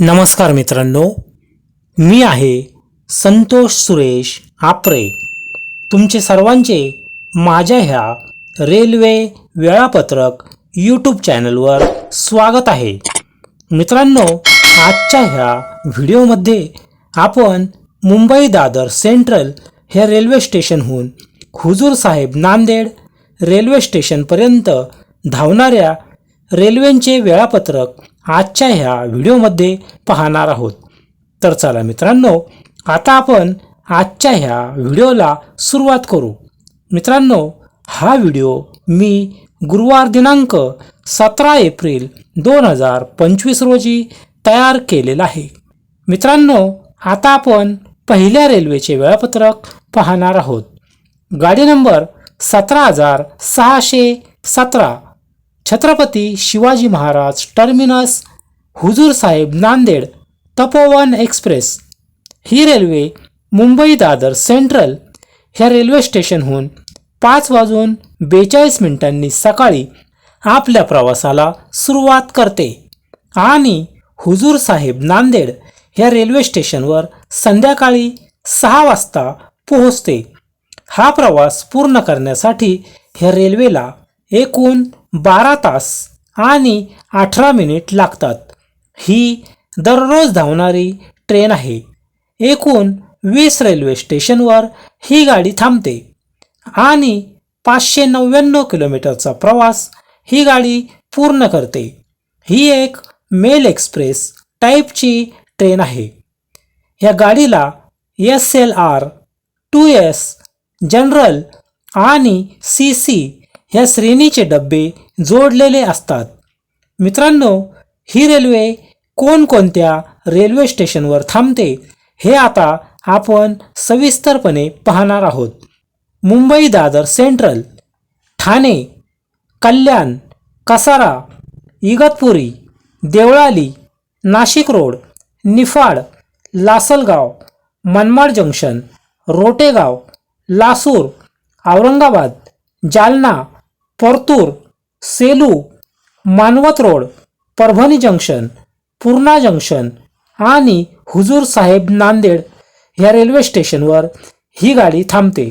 नमस्कार मित्रांनो मी आहे संतोष सुरेश आपरे. तुमचे सर्वांचे माझ्या ह्या रेल्वे वेळापत्रक यूट्यूब चॅनलवर स्वागत आहे. मित्रांनो आजच्या ह्या व्हिडिओमध्ये आपण मुंबई दादर सेंट्रल ह्या रेल्वे स्टेशनहून हुजूर साहेब नांदेड रेल्वे स्टेशनपर्यंत धावणाऱ्या रेल्वेंचे वेळापत्रक आजच्या ह्या व्हिडिओमध्ये पाहणार आहोत. तर चला मित्रांनो आता आपण आजच्या ह्या व्हिडिओला सुरुवात करू. मित्रांनो हा व्हिडिओ मी गुरुवार दिनांक सतरा एप्रिल दोन हजार पंचवीस रोजी तयार केलेला आहे. मित्रांनो आता आपण पहिल्या रेल्वेचे वेळापत्रक पाहणार आहोत. गाडी नंबर सतरा हजार सहाशे सतरा. Chhatrapati Shivaji Maharaj terminus Hazur Sahib Nanded Tapovan express. ही रेल्वे मुंबई दादर सेंट्रल ह्या रेल्वे स्टेशनहून पाच वाजून बेचाळीस मिनिटांनी सकाळी आपल्या प्रवासाला सुरुवात करते आणि हुजूर साहेब नांदेड ह्या रेल्वे स्टेशनवर संध्याकाळी सहा वाजता पोहोचते. हा प्रवास पूर्ण करण्यासाठी ह्या रेल्वेला एकूण बारा तास आणि अठरा मिनिट लागतात. ही दररोज धावणारी ट्रेन आहे. एकूण वीस रेल्वे स्टेशनवर ही गाडी थांबते आणि पाचशे नव्याण्णव किलोमीटरचा प्रवास ही गाडी पूर्ण करते. ही एक मेल एक्सप्रेस टाईपची ट्रेन आहे. या गाडीला S L R two S general आणि सी सी ह्या श्रेणीचे डबे जोडलेले असतात. मित्रांनो ही रेल्वे कोणकोणत्या रेल्वे स्टेशनवर थांबते हे आता आपण सविस्तरपणे पाहणार आहोत. Mumbai Dadar central Thane Kalyan Kasara Igatpuri Deolali Nashik road Niphad Lasalgaon Manmad junction Rotegaon Lasur Aurangabad Jalna Partur Selu Manwat road Parbhani junction Purna junction आणि हुजूर साहेब नांदेड ह्या रेल्वे स्टेशनवर ही गाडी थांबते.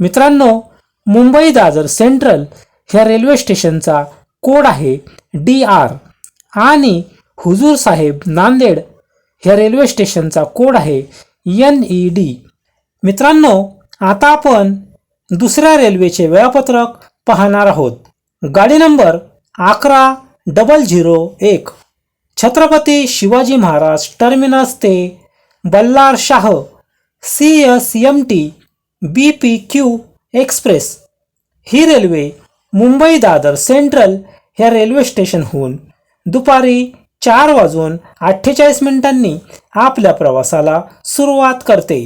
मित्रांनो मुंबई दादर सेंट्रल ह्या रेल्वे स्टेशनचा कोड आहे डी आर आणि हुजूर साहेब नांदेड ह्या रेल्वे स्टेशनचा कोड आहे एन ई डी. मित्रांनो आता आपण दुसऱ्या रेल्वेचे वेळापत्रक पाहणार आहोत. गाडी नंबर अकरा डबल झिरो एक. छत्रपती शिवाजी महाराज टर्मिनस ते Ballar Shah C S M T B P Q express. ही रेल्वे मुंबई दादर सेंट्रल ह्या रेल्वे स्टेशनहून दुपारी चार वाजून अठ्ठेचाळीस मिनिटांनी आपल्या प्रवासाला सुरुवात करते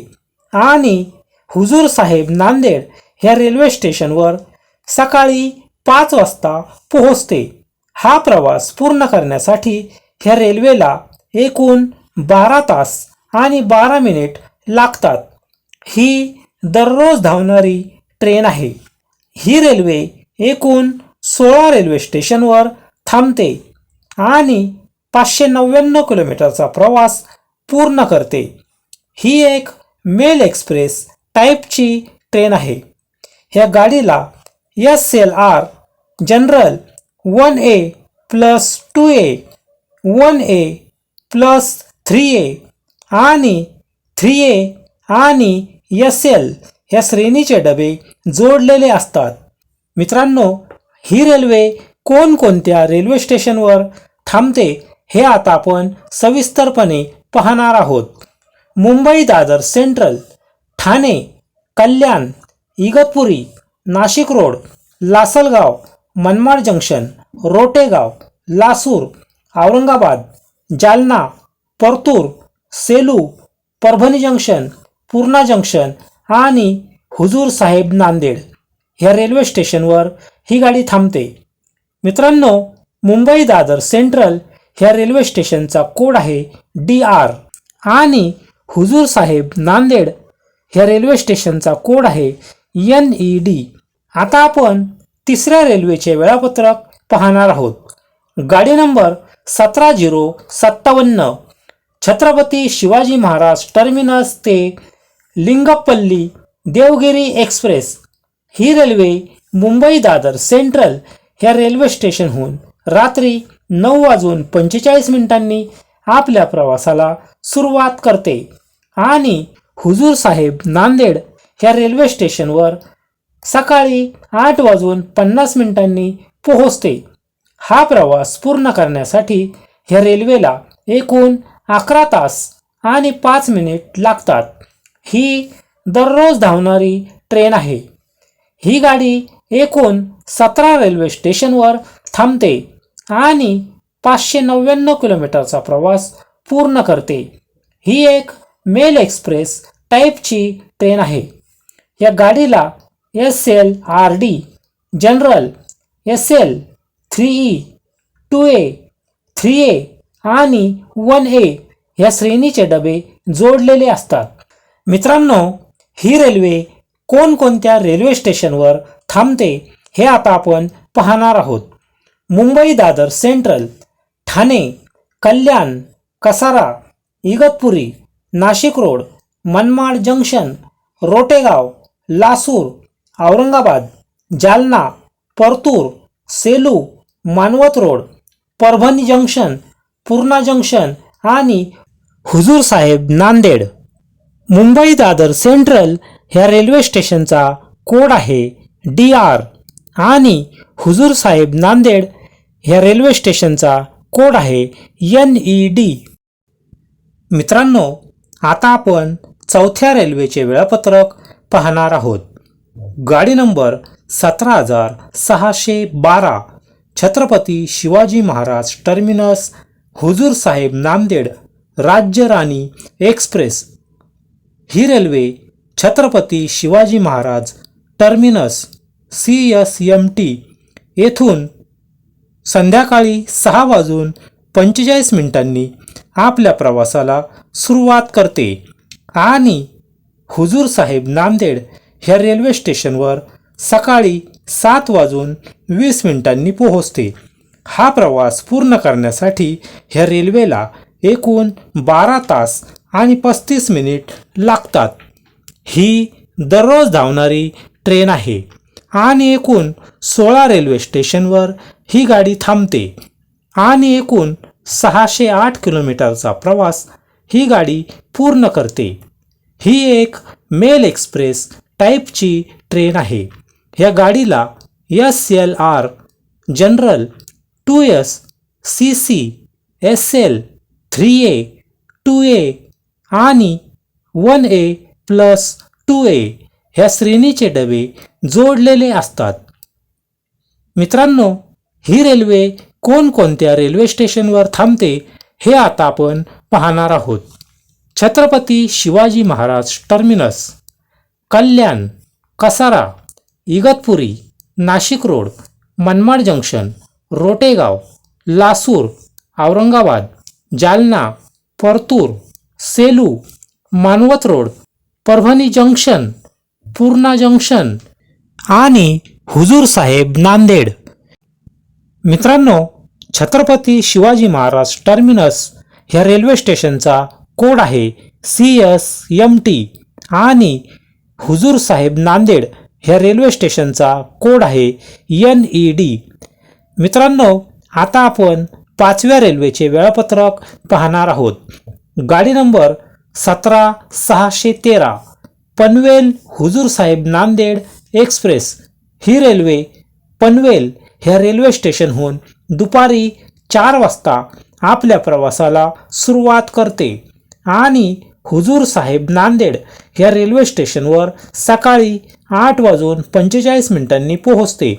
आणि हुजूर साहेब नांदेड ह्या रेल्वे स्टेशनवर सकाळी पाच वाजता पोहोचते. हा प्रवास पूर्ण करण्यासाठी ह्या रेल्वेला एकूण बारा तास आणि बारा मिनिट लागतात. ही दररोज धावणारी ट्रेन आहे. ही रेल्वे एकूण सोळा रेल्वे स्टेशनवर थांबते आणि पाचशे नव्याण्णव किलोमीटरचा प्रवास पूर्ण करते. ही एक मेल एक्सप्रेस टाईपची ट्रेन आहे. ह्या गाडीला S L R general one A plus two A one A plus three A आणि थ्री ए आणि एस एल ह्या श्रेणीचे डबे जोडलेले असतात. मित्रांनो ही रेल्वे कोणकोणत्या रेल्वे स्टेशनवर थांबते हे आता आपण सविस्तरपणे पाहणार आहोत. Mumbai Dadar central Thane Kalyan Igatpuri Nashik road Lasalgaon Manmad junction Rotegaon Lasur Aurangabad Jalna Partur Selu Parbhani junction Purna junction आणि हुजूर साहेब नांदेड ह्या रेल्वे स्टेशनवर ही गाडी थांबते. मित्रांनो मुंबई दादर सेंट्रल ह्या रेल्वे स्टेशनचा कोड आहे डी आर आणि हुजूर साहेब नांदेड ह्या रेल्वे स्टेशनचा कोड आहे एन ई डी. आता आपण तिसऱ्या रेल्वेचे वेळापत्रक पाहणार आहोत. गाडी नंबर सतरा झिरो सत्तावन्न छत्रपती शिवाजी महाराज टर्मिनस ते लिंगपल्ली देवगिरी एक्सप्रेस. ही रेल्वे मुंबई दादर सेंट्रल ह्या रेल्वे स्टेशनहून रात्री नऊ वाजून पंचेचाळीस मिनिटांनी आपल्या प्रवासाला सुरुवात करते. आणि हुजूर साहेब नांदेड ह्या रेल्वे स्टेशनवर सकाळी आठ वाजून पन्नास मिनिटांनी पोहोचते. हा प्रवास पूर्ण करण्यासाठी ह्या रेल्वेला एकूण अकरा तास आणि पाच मिनिट लागतात. ही दररोज धावणारी ट्रेन आहे. ही गाडी एकूण सतरा रेल्वे स्टेशनवर थांबते आणि पाचशे नव्याण्णव किलोमीटरचा प्रवास पूर्ण करते. ही एक मेल एक्सप्रेस टाईपची ट्रेन आहे. या गाडीला S L R D general S L three E two A three A आणि वन ए ह्या श्रेणीचे डबे जोडलेले असतात. मित्रांनो ही रेल्वे कोणकोणत्या रेल्वे स्टेशनवर थांबते हे आता आपण पाहणार आहोत. Mumbai Dadar central Thane Kalyan Kasara Igatpuri Nashik road Manmad junction Rotegaon Lasur Aurangabad Jalna Partur Selu Manwat road Parbhani junction Purna junction आणि हुजूर साहेब नांदेड. मुंबई दादर सेंट्रल ह्या रेल्वे स्टेशनचा कोड आहे डी आर आणि हुजूर साहेब नांदेड ह्या रेल्वे स्टेशनचा कोड आहे एन ई डी. मित्रांनो आता आपण चौथ्या रेल्वेचे वेळापत्रक पाहणार आहोत. गाडी नंबर सतरा हजार सहाशे बारा. Chhatrapati Shivaji Maharaj terminus Hazur Sahib Nanded Rajya Rani express. ही railway Chhatrapati Shivaji Maharaj terminus C S M T. येथून संध्याकाळी सहा वाजून पंचेचाळीस मिनिटांनी आपल्या प्रवासाला सुरुवात करते. आणि हुजूर साहेब नांदेड ह्या रेल्वे स्टेशनवर सकाळी सात वाजून वीस मिनिटांनी पोहोचते. हा प्रवास पूर्ण करण्यासाठी ह्या रेल्वेला एकूण बारा तास आणि पस्तीस मिनिट लागतात. ही दररोज धावणारी ट्रेन आहे आणि एकूण सोळा रेल्वे स्टेशनवर ही गाडी थांबते आणि एकूण सहाशे आठ किलोमीटरचा प्रवास ही गाडी पूर्ण करते. ही एक मेल एक्सप्रेस टाईपची ट्रेन आहे. या गाडीला S L R general two S C C S L three A two A आणि one A plus two A ह्या श्रेणीचे डबे जोडलेले असतात. मित्रांनो ही रेल्वे कोणकोणत्या रेल्वे स्टेशनवर थांबते हे आता आपण पाहणार आहोत. Chhatrapati Shivaji Maharaj terminus. Kalyan Kasara Igatpuri Nashik road Manmad junction Rotegaon Lasur Aurangabad Jalna Partur Selu Manwat road Parbhani junction Purna junction आणि हुजूर साहेब नांदेड. मित्रांनो छत्रपती शिवाजी महाराज टर्मिनस ह्या रेल्वे स्टेशनचा कोड आहे सी एस एम टी आणि हुजूर साहेब नांदेड ह्या रेल्वे स्टेशनचा code आहे N E D मित्रांनो आता आपण पाचव्या रेल्वेचे वेळापत्रक पाहणार आहोत. गाडी नंबर सतरा सहाशे तेरा पनवेल हुजूर साहेब नांदेड एक्सप्रेस. ही रेल्वे पनवेल ह्या रेल्वे स्टेशनहून दुपारी चार वाजता आपल्या प्रवासाला सुरुवात करते आणि हुजूर साहेब नांदेड ह्या रेल्वे स्टेशनवर सकाळी आठ वाजून पंचेचाळीस मिनिटांनी पोहोचते.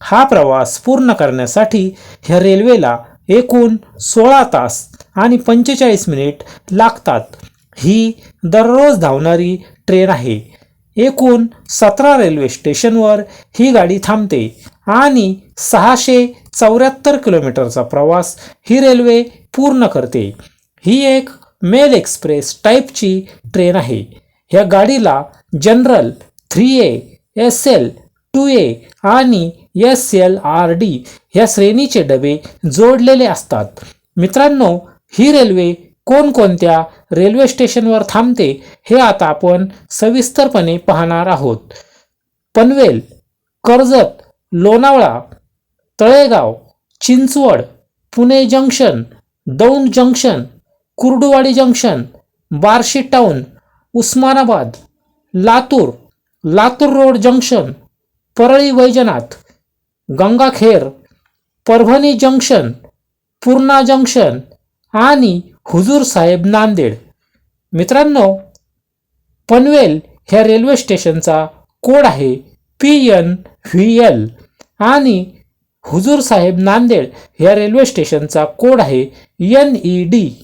हा प्रवास पूर्ण करण्यासाठी ह्या रेल्वेला एकूण सोळा तास आणि पंचेचाळीस मिनिट लागतात. ही दररोज धावणारी ट्रेन आहे. एकूण सतरा रेल्वे स्टेशनवर ही गाडी थांबते आणि सहाशे चौऱ्याहत्तर किलोमीटरचा प्रवास ही रेल्वे पूर्ण करते. ही एक मेल एक्सप्रेस टाईपची ट्रेन आहे. ह्या गाडीला general three A S L two A आणि एस एल आर डी या श्रेणीचे डबे जोडलेले असतात. मित्रांनो ही रेल्वे कोणकोणत्या रेल्वे स्टेशनवर थांबते हे आता आपण सविस्तरपणे पाहणार आहोत. Panvel Karjat Lonavala Talegaon Chinchwad Pune junction Daund junction Kurduvadi junction Barshi town Osmanabad Latur Latur road junction Parli Vaijnath Gangakhed Parbhani junction Purna junction आणि हुजूर साहेब नांदेड. मित्रांनो पनवेल ह्या रेल्वे स्टेशनचा कोड आहे पी एन व्ही एल आणि हुजूर साहेब नांदेड ह्या railway स्टेशनचा code आहे N E D.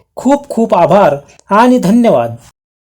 खूप खूप आभार आणि धन्यवाद.